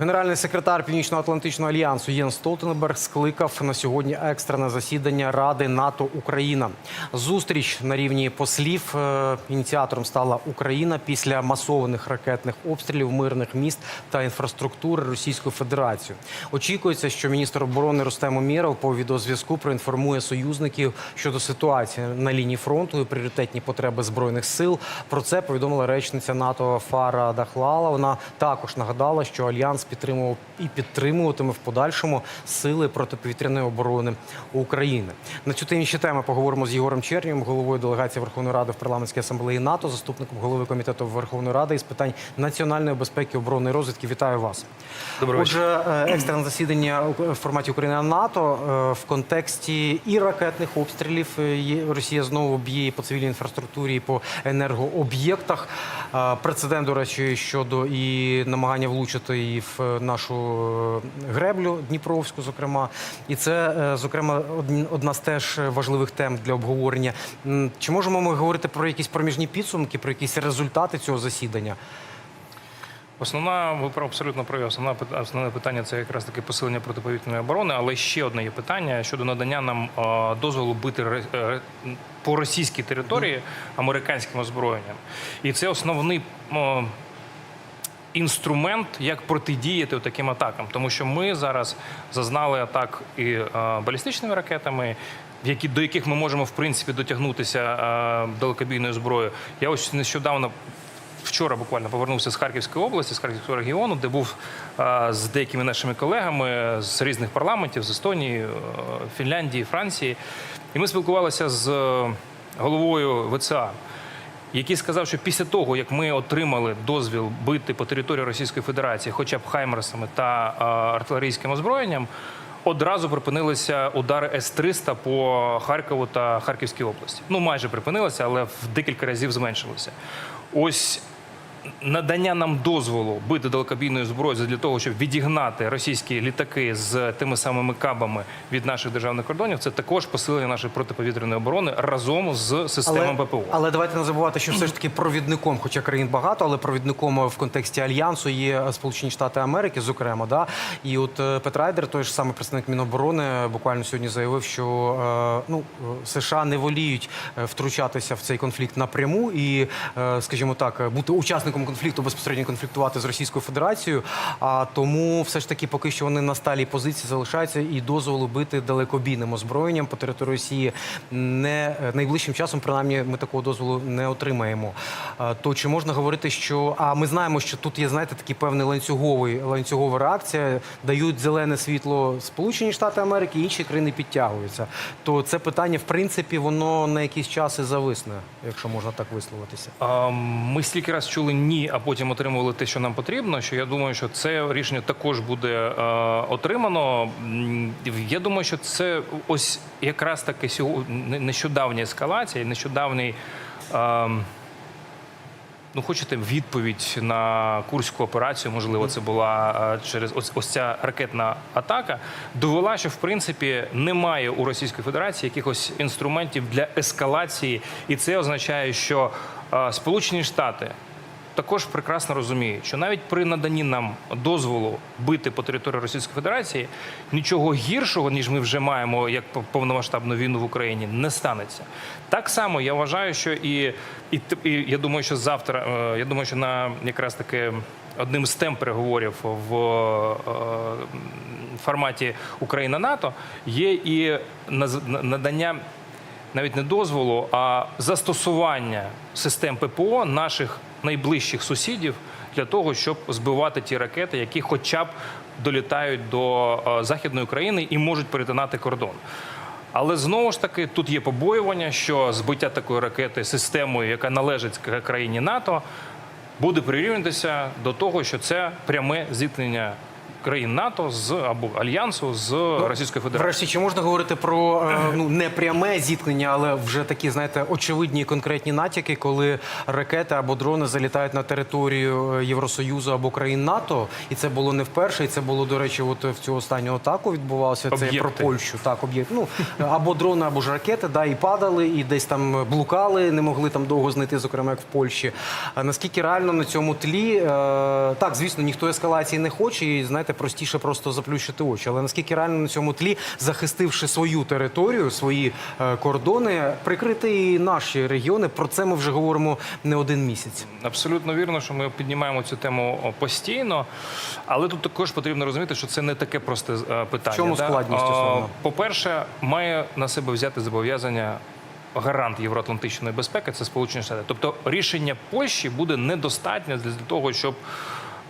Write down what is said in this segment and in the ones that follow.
Генеральний секретар Північно-Атлантичного альянсу Єн Столтенберг скликав на сьогодні екстрене засідання Ради НАТО Україна. Зустріч на рівні послів е, ініціатором стала Україна після масованих ракетних обстрілів мирних міст та інфраструктури Російської Федерації. Очікується, що міністр оборони Рустем Умєров по відеозв'язку проінформує союзників щодо ситуації на лінії фронту і пріоритетні потреби збройних сил. Про це повідомила речниця НАТО Фара Дахлала. Вона також нагадала, що альянс підтримував і підтримуватиме в подальшому сили протиповітряної оборони України. На цю та інші теми поговоримо з Єгором Чернєвим, головою делегації Верховної Ради в парламентській асамблеї НАТО, заступником голови комітету Верховної Ради із питань національної безпеки, оборони і розвідки. Вітаю вас. Доброго Отже, е, екстрене засідання у- в форматі Україна НАТО е, в контексті і ракетних обстрілів. е, Росія знову б'є і по цивільній інфраструктурі, і по енергооб'єктах. Прецедент, до речі, щодо і намагання влучити і в нашу е, греблю Дніпровську, зокрема. І це, е, зокрема, одна з теж важливих тем для обговорення. Чи можемо ми говорити про якісь проміжні підсумки, про якісь результати цього засідання? Основна ви про- абсолютно праві. Основна основне питання це якраз таки посилення протиповітряної оборони. Але ще одне є питання щодо надання нам е, дозволу бити е, по російській території американським озброєнням. І це основний. Інструмент, як протидіяти таким атакам, тому що ми зараз зазнали атак і е, балістичними ракетами, які до яких ми можемо в принципі дотягнутися е, далекобійною зброєю. Я ось нещодавно вчора буквально повернувся з Харківської області, з Харківського регіону, де був е, з деякими нашими колегами з різних парламентів з Естонії, Фінляндії, Франції. І ми спілкувалися з головою ВЦА, який сказав, що після того, як ми отримали дозвіл бити по території Російської Федерації, хоча б хаймерсами та е, артилерійським озброєнням. Одразу припинилися удари С-300 по Харкову та Харківській області. Ну майже припинилися, але в декілька разів зменшилися. Ось надання нам дозволу бити далекобійною зброєю для того, щоб відігнати російські літаки з тими самими кабами від наших державних кордонів, це також посилення нашої протиповітряної оборони разом з системами ППО. Але давайте не забувати, що все ж таки провідником, хоча країн багато, але провідником в контексті альянсу є Сполучені Штати Америки, зокрема. Да? І от е, Пет той ж самий представник Міноборони, буквально сьогодні заявив, що е, ну, США не воліють е, втручатися в цей конфлікт напряму і, скажімо так, бути учасником конфлікту, безпосередньо конфліктувати з Російською Федерацією. А тому все ж таки поки що вони на сталій позиції залишаються і дозволу бити далекобійним озброєнням по території Росії не найближчим часом, принаймні, ми такого дозволу не отримаємо. То чи можна говорити, що а ми знаємо, що тут є, знаєте, такий певний ланцюговий ланцюгова реакція, дають зелене світло Сполучені Штати Америки, інші країни підтягуються. То це питання, в принципі, воно на якийсь час і зависне, якщо можна так висловитися. Ми стільки раз чули ні, а потім отримували те, що нам потрібно. Що я думаю, що це рішення також буде е, отримано. Я думаю, що це ось якраз таки сьогодні нещодавня ескалація, нещодавній. е, Ну, хочете відповідь на курську операцію, можливо, це була е, через ось, ось ця ракетна атака, довела, що в принципі немає у Російської Федерації якихось інструментів для ескалації, і це означає, що е, Сполучені Штати також прекрасно розуміють, що навіть при наданні нам дозволу бити по території Російської Федерації нічого гіршого, ніж ми вже маємо як повномасштабну війну в Україні, не станеться. Так само я вважаю, що і, і, і я думаю, що завтра, е, я думаю, що на якраз таки одним з тем переговорів в е, форматі Україна-НАТО є і надання навіть не дозволу, а застосування систем ППО наших найближчих сусідів для того, щоб збивати ті ракети, які хоча б долітають до е, західної України і можуть перетинати кордон. Але знову ж таки тут є побоювання, що збиття такої ракети системою, яка належить країні НАТО, буде прирівнятися до того, що це пряме зіткнення країн НАТО з або альянсу з Російською Федерацією. Врешті, чи можна говорити про е, ну не пряме зіткнення, але вже такі, знаєте, очевидні і конкретні натяки, коли ракети або дрони залітають на територію е, Євросоюзу або країн НАТО, і це було не вперше, і це було до речі, от в цю останню атаку відбувалося. Це про Польщу. Так, об'єкт. Ну або дрони, або ж ракети, да, і падали, і десь там блукали, не могли там довго знайти, зокрема як в Польщі. А наскільки реально на цьому тлі е, так, звісно, ніхто ескалації не хоче, і знаєте, простіше просто заплющити очі. Але наскільки реально на цьому тлі, захистивши свою територію, свої е, кордони, прикрити і наші регіони, про це ми вже говоримо не один місяць. Абсолютно вірно, що ми піднімаємо цю тему постійно, але тут також потрібно розуміти, що це не таке просте е, питання. В чому да? складність основна? По-перше, має на себе взяти зобов'язання. Гарант євроатлантичної безпеки це Сполучені Штати. Тобто рішення Польщі буде недостатньо для того, щоб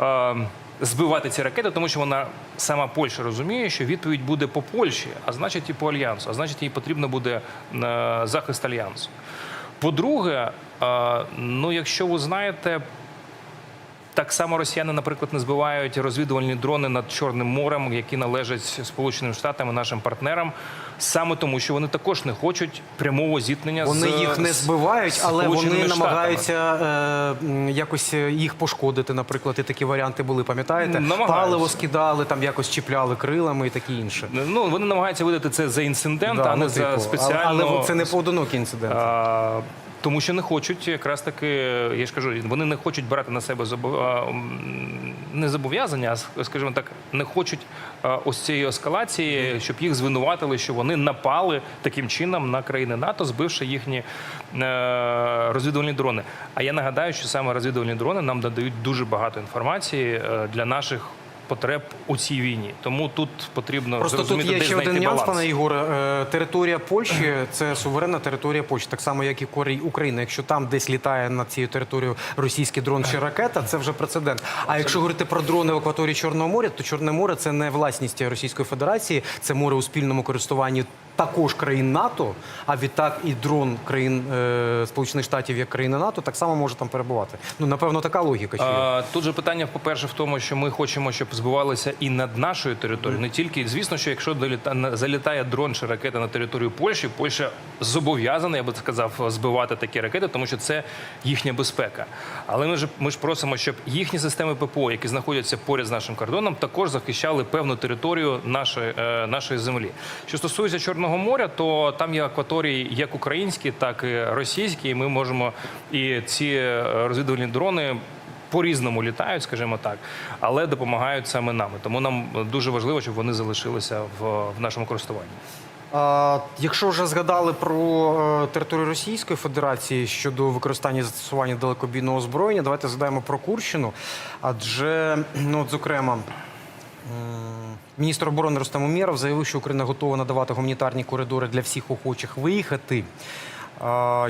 е, збивати ці ракети, тому що вона сама Польща розуміє, що відповідь буде по Польщі, а значить і по альянсу, а значить, їй потрібно буде е, захист альянсу. По-друге, е, ну якщо ви знаєте, так само росіяни, наприклад, не збивають розвідувальні дрони над Чорним морем, які належать Сполученим Штатам і нашим партнерам, саме тому, що вони також не хочуть прямого зіткнення з Вони їх не збивають, але вони намагаються е, якось е, їх пошкодити. Наприклад, і такі варіанти були, пам'ятаєте? Паливо скидали, там якось чіпляли крилами і таке інше. Ну вони намагаються видати це за інцидент, Да, а не ну, за типу, спеціально. Але, але це не поодинокий інцидент. А, тому що не хочуть якраз таки, я ж кажу, вони не хочуть брати на себе забов... не зобов'язання, а скажімо так, не хочуть ось цієї ескалації, щоб їх звинуватили, що вони напали таким чином на країни НАТО, збивши їхні е, розвідувальні дрони. А я нагадаю, що саме розвідувальні дрони нам надають дуже багато інформації е, для наших. Потреб у цій війні, тому тут потрібно Просто тут зрозуміти, є де ще один нюанс, пане Ігоре. Е, Територія Польщі це суверенна територія Польщі, так само як і Корей України. Якщо там десь літає над цією територією російський дрон чи ракета, це вже прецедент. А якщо говорити про дрони в акваторії Чорного моря, то Чорне море це не власність Російської Федерації, це море у спільному користуванні. Також країн НАТО, а відтак і дрон країн е, Сполучених Штатів як країни НАТО так само може там перебувати. Ну напевно, така логіка. Чи є? А, Тут же питання, по-перше, в тому, що ми хочемо, щоб збивалися і над нашою територією. Не тільки звісно, що якщо доліта- залітає дрон чи ракета на територію Польщі, Польща зобов'язана, я би сказав, збивати такі ракети, тому що це їхня безпека. Але ми ж ми ж просимо, щоб їхні системи ППО, які знаходяться поряд з нашим кордоном, також захищали певну територію нашої, е, нашої землі. Що стосується Чорного моря, то там є акваторії як українські, так і російські. І ми можемо і ці е, розвідувальні дрони по-різному літають, скажімо так, але допомагають саме нам. І Тому нам дуже важливо, щоб вони залишилися в, в нашому користуванні. А, якщо вже згадали про е, територію Російської Федерації щодо використання і застосування далекобійного озброєння, давайте згадаємо про Курщину. Адже, ну, от, зокрема, міністр оборони Рустем Умєров заявив, що Україна готова надавати гуманітарні коридори для всіх охочих виїхати.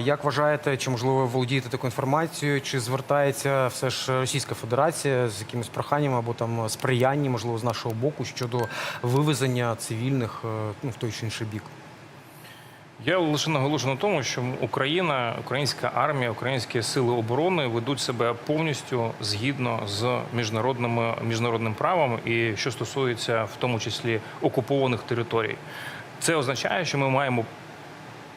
Як вважаєте, чи можливо ви володієте такою інформацією? Чи звертається все ж Російська Федерація з якимось проханням або там сприянням, можливо, з нашого боку щодо вивезення цивільних е, ну, в той чи інший бік? Я лише наголошу на тому, що Україна, українська армія, українські сили оборони ведуть себе повністю згідно з міжнародними міжнародним правом, і що стосується в тому числі окупованих територій, це означає, що ми маємо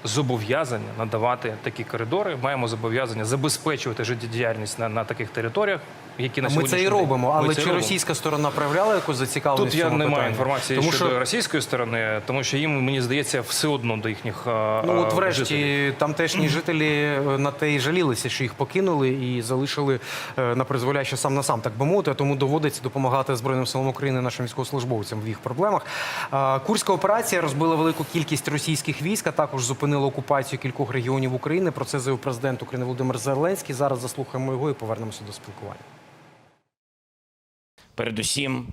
зобов'язання надавати такі коридори, маємо зобов'язання забезпечувати життєдіяльність на, на таких територіях, які на Ми це і робимо, але чи робимо. російська сторона проявляла якусь зацікавленість? Тут я не маю інформації Тому щодо що російської сторони, тому що їм мені здається все одно до їхніх е, Ну, от е, врешті жителів. тамтешні жителі е, на те і жалілися, що їх покинули і залишили на призволяще сам на сам, так би мовити. Тому доводиться допомагати Збройним силам України нашим військовослужбовцям в їх проблемах. Курська операція розбила велику кількість російських військ, а також зупинила окупацію кількох регіонів України. Про це заявив президент України Володимир Зеленський. Зараз заслухаємо його і повернемося до спілкування. Передусім,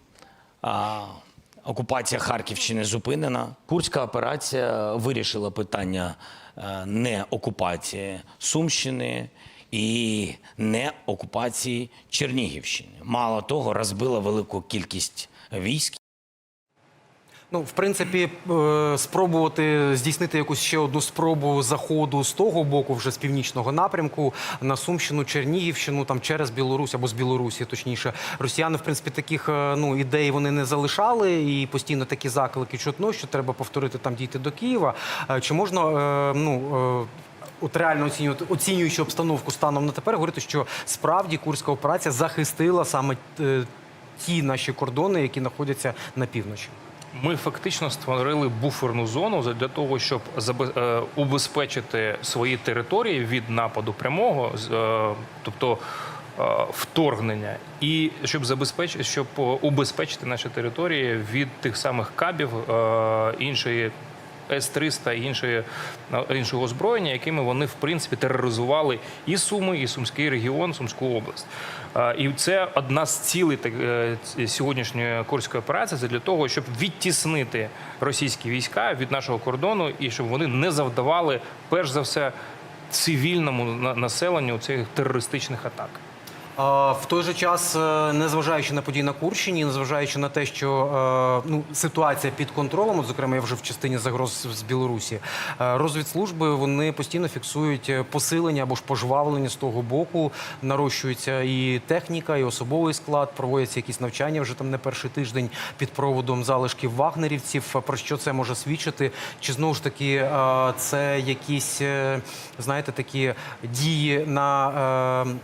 окупація Харківщини зупинена. Курська операція вирішила питання е, не окупації Сумщини і не окупації Чернігівщини. Мало того, розбила велику кількість військ Ну, в принципі, е, спробувати здійснити якусь ще одну спробу заходу з того боку, вже з північного напрямку, на Сумщину, Чернігівщину, там через Білорусь або з Білорусі, точніше. Росіяни, в принципі, таких е, ну, ідей вони не залишали, і постійно такі заклики чутно, що треба повторити там дійти до Києва. Е, Чи можна ну. От реально оцінювати, оцінюючи обстановку станом на тепер, говорити, що справді курська операція захистила саме ті наші кордони, які знаходяться на півночі. Ми фактично створили буферну зону для того, щоб е, убезпечити свої території від нападу прямого, е, тобто е, вторгнення, і щоб забезпечити, щоб убезпечити наші території від тих самих кабів іншої. С-300 і іншої, е, іншого озброєння, якими вони в принципі тероризували і Суми, і Сумський регіон, Сумську область. І це одна з цілей е, сьогоднішньої курської операції це для того, щоб відтіснити російські війська від нашого кордону і щоб вони не завдавали перш за все цивільному на- населенню цих терористичних атак. В той же час, е, незважаючи на події на Курщині, незважаючи на те, що е, ну, ситуація під контролем, от, зокрема, я вже в частині загроз з Білорусі, е, розвідслужби вони постійно фіксують посилення або ж пожвавлення з того боку. Нарощується і техніка, і особовий склад, проводяться якісь навчання вже там не перший тиждень під проводом залишків вагнерівців. Про що це може свідчити? Чи знову ж таки це якісь, знаєте, такі дії на.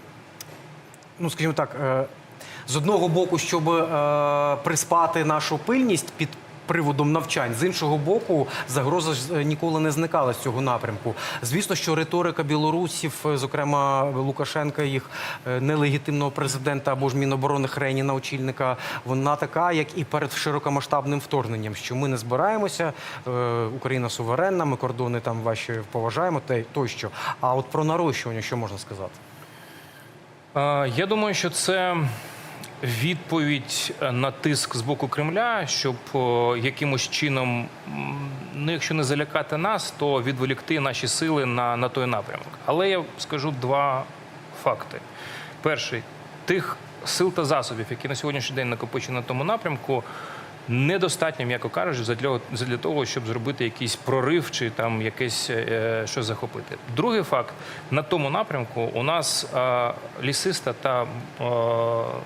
Ну скажімо так, е, з одного боку, щоб е, приспати нашу пильність під. Приводом навчань з іншого боку, загроза ж е, ніколи не зникала з цього напрямку. Звісно, що риторика білорусів, зокрема Лукашенка, їх нелегітимного президента або ж міноборони Хреніна, очільника, вона така, як і перед широкомасштабним вторгненням, що ми не збираємося, Україна суверенна, ми кордони там ваші поважаємо, тощо. А от про нарощування, що можна сказати? Я думаю, що це відповідь на тиск з боку Кремля, щоб якимось чином, ну якщо не залякати нас, то відволікти наші сили на, на той напрямок. Але я скажу два факти: перший тих сил та засобів, які на сьогоднішній день накопичені на тому напрямку. Недостатньо, м'яко кажучи, задля того, щоб зробити якийсь прорив чи там якесь е, щось захопити. Другий факт на тому напрямку у нас е, лісиста та е,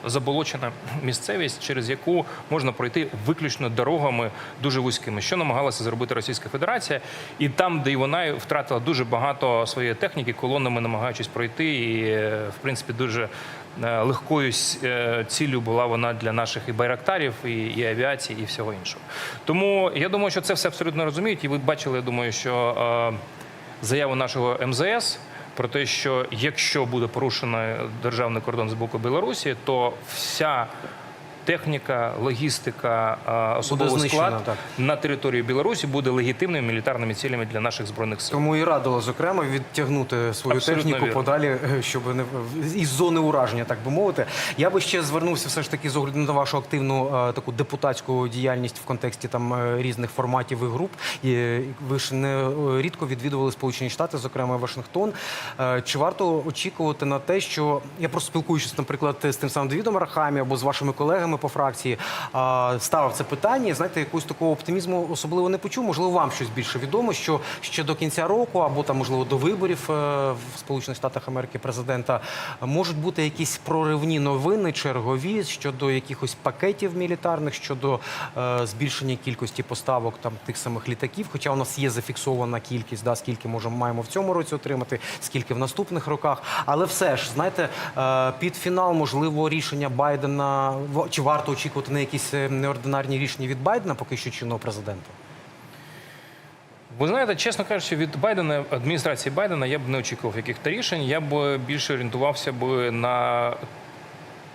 заболочена місцевість, через яку можна пройти виключно дорогами дуже вузькими, що намагалася зробити Російська Федерація, і там, де вона втратила дуже багато своєї техніки, колонами намагаючись пройти, і е, в принципі дуже е, легкою е, ціллю була вона для наших і байрактарів, і, і авіації, і всього іншого. Тому я думаю, що це все абсолютно розуміють. І ви бачили, я думаю, що е, заяву нашого МЗС. Про те, що якщо буде порушено державний кордон з боку Білорусі, то вся техніка, логістика, е, особовий знищена, склад так. на території Білорусі буде легітимними мілітарними цілями для наших збройних сил. Тому і радило, зокрема, відтягнути свою Абсолютно техніку вірно. подалі, е, щоб не із зони ураження, так би мовити. Я би ще звернувся все ж таки з огляду на вашу активну е, таку депутатську діяльність в контексті там різних форматів і груп. І ви ж не рідко відвідували Сполучені Штати, зокрема Вашингтон. Чи варто очікувати на те, що я просто спілкуючись, наприклад, з тим самим Давідом Арахамі або з вашими колегами по фракції, ставив це питання. Знаєте, якогось такого оптимізму особливо не почув. Можливо, вам щось більше відомо, що ще до кінця року, або там, можливо, до виборів е, в Сполучених Штатах Америки президента можуть бути якісь проривні новини, чергові щодо якихось пакетів мілітарних, щодо е, збільшення кількості поставок там тих самих літаків. Хоча у нас є зафіксована кількість, да, скільки можемо маємо в цьому році отримати, скільки в наступних роках. Але все ж, знаєте, е, під фінал можливо рішення Байдена чи варто очікувати на якісь е, неординарні рішення від Байдена, поки що чинного президента. Ви знаєте, чесно кажучи, від Байдена адміністрації Байдена я б не очікував якихось рішень. Я б більше орієнтувався б на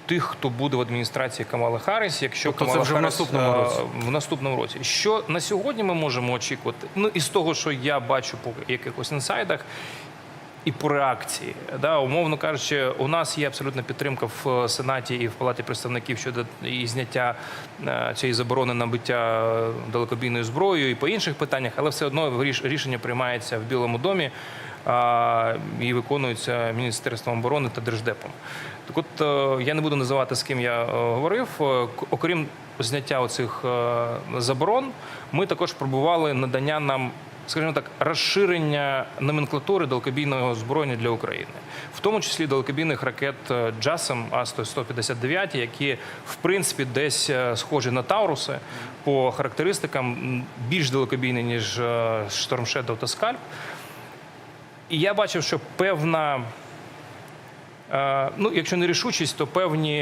тих, хто буде в адміністрації Камали Харріс, якщо Тобто це Камала вже в наступному е, році? в наступному році. Що на сьогодні ми можемо очікувати? Ну із того, що я бачу по якихось інсайдах. І по реакції, да, умовно кажучи, у нас є абсолютна підтримка в е, Сенаті і в Палаті представників щодо і зняття е, цієї заборони набиття е, далекобійною зброєю і по інших питаннях, але все одно ріш- рішення приймається в Білому домі. і виконуються Міністерством оборони та Держдепом. Так от я не буду називати з ким я говорив. Окрім зняття оцих заборон, ми також пробували надання нам. Скажімо так, розширення номенклатури далекобійного озброєння для України, в тому числі далекобійних ракет е, JASM А-159, які в принципі десь е, схожі на Тауруси по характеристикам більш далекобійні, ніж е, Shadow та Скальп. І я бачив, що певна, ну якщо не рішучість, то певні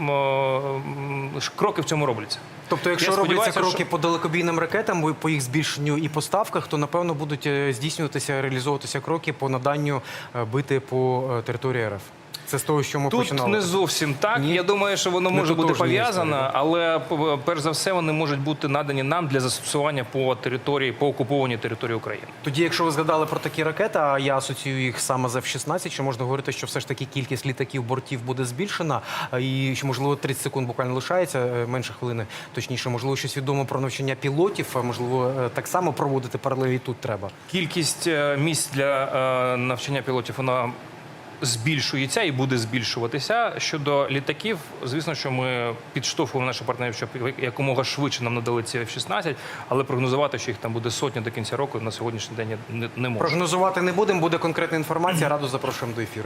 м, ж кроки в цьому робляться. Тобто, якщо робляться кроки що- по далекобійним ракетам, по їх збільшенню і поставках, то напевно будуть е, здійснюватися, реалізовуватися кроки по наданню е, бити по е, території РФ. Це з того, що ми Тут починали. не зовсім так. Ні? Я думаю, що воно може бути пов'язано, але перш за все вони можуть бути надані нам для застосування по території, по окупованій території України. Тоді, якщо ви згадали про такі ракети, а я асоціюю їх саме з F-16, що можна говорити, що все ж таки кількість літаків бортів буде збільшена, і що можливо 30 секунд буквально лишається, е, менше хвилини, точніше, можливо, щось відомо про навчання пілотів, можливо, е, так само проводити паралелі тут треба. Кількість е, місць для навчання пілотів вона збільшується і буде збільшуватися. Щодо літаків, звісно, що ми підштовхуємо наших партнерів, щоб якомога швидше нам надали ці F-16, але прогнозувати, що їх там буде сотня до кінця року, на сьогоднішній день не, можна. Прогнозувати не будемо, буде конкретна інформація. Раду запрошуємо до ефіру.